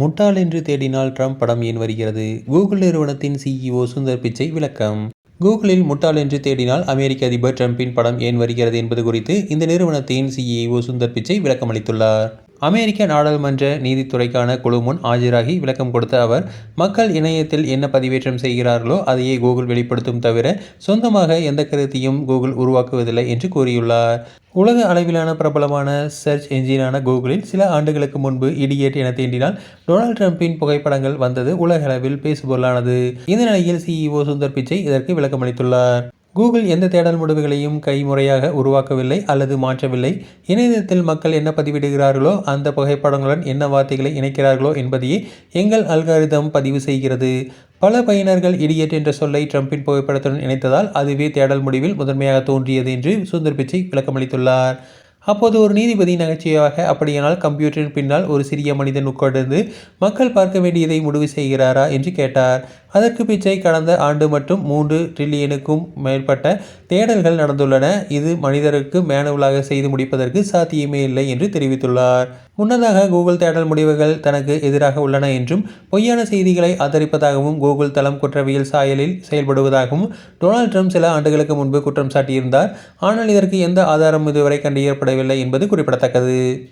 முட்டாள் என்று தேடினால் ட்ரம்ப் படம் ஏன் வருகிறது? கூகுள் நிறுவனத்தின் சிஇஓ சுந்தர் பிச்சை விளக்கம். கூகுளில் முட்டாள் என்று தேடினால் அமெரிக்க அதிபர் ட்ரம்பின் படம் ஏன் வருகிறது என்பது குறித்து இந்த நிறுவனத்தின் சிஇஓ சுந்தர் பிச்சை விளக்கமளித்துள்ளார். அமெரிக்க நாடாளுமன்ற நீதித்துறைக்கான குழு முன் ஆஜராகி விளக்கம் கொடுத்த அவர் மக்கள் இணையத்தில் என்ன பதிவேற்றம் செய்கிறார்களோ அதையே கூகுள் வெளிப்படுத்தும் தவிர சொந்தமாக எந்த கருத்தையும் கூகுள் உருவாக்குவதில்லை என்று கூறியுள்ளார். உலக அளவிலான பிரபலமான சர்ச் என்ஜினான கூகுளில் சில ஆண்டுகளுக்கு முன்பு இடியேட் என தேண்டினால் டொனால்ட் ட்ரம்பின் புகைப்படங்கள் வந்தது உலகளவில் பேசுபொருளானது. இந்த நிலையில் சிஇஓ சுந்தர் பிச்சை இதற்கு விளக்கமளித்துள்ளார். கூகுள் எந்த தேடல் முடிவுகளையும் கைமுறையாக உருவாக்கவில்லை அல்லது மாற்றவில்லை. இணையதளத்தில் மக்கள் என்ன பதிவிடுகிறார்களோ அந்த புகைப்படங்களுடன் என்ன வார்த்தைகளை இணைக்கிறார்களோ என்பதையே எங்கள் அல்காரிதம் பதிவு செய்கிறது. பல பயனர்கள் இடியட் என்ற சொல்லை ட்ரம்பின் புகைப்படத்துடன் இணைத்ததால் அதுவே தேடல் முடிவில் முதன்மையாக தோன்றியது என்று சுந்தர் பிச்சை விளக்கமளித்துள்ளார். அப்போது ஒரு நீதிபதி நகைச்சுவையாக அப்படியானால் கம்ப்யூட்டரின் பின்னால் ஒரு சிறிய மனிதன் உட்கார்ந்து மக்கள் பார்க்க வேண்டியதை முடிவு செய்கிறாரா? என்று கேட்டார். அதற்கு பிச்சை கடந்த ஆண்டு மட்டும் மூன்று ட்ரில்லியனுக்கும் மேற்பட்ட தேடல்கள் நடந்துள்ளன. இது மனிதருக்கு மேனுவலாக செய்து முடிப்பதற்கு சாத்தியமே இல்லை என்று தெரிவித்துள்ளார். முன்னதாக கூகுள் தேடல் முடிவுகள் தனக்கு எதிராக உள்ளன என்றும் பொய்யான செய்திகளை ஆதரிப்பதாகவும் கூகுள் தளம் குற்றவியல் சாயலில் செயல்படுவதாகவும் டொனால்ட் ட்ரம்ப் சில ஆண்டுகளுக்கு முன்பு குற்றம் சாட்டியிருந்தார். ஆனால் இதற்கு எந்த ஆதாரம் இதுவரை கண்டறியப்படவில்லை என்பது குறிப்பிடத்தக்கது.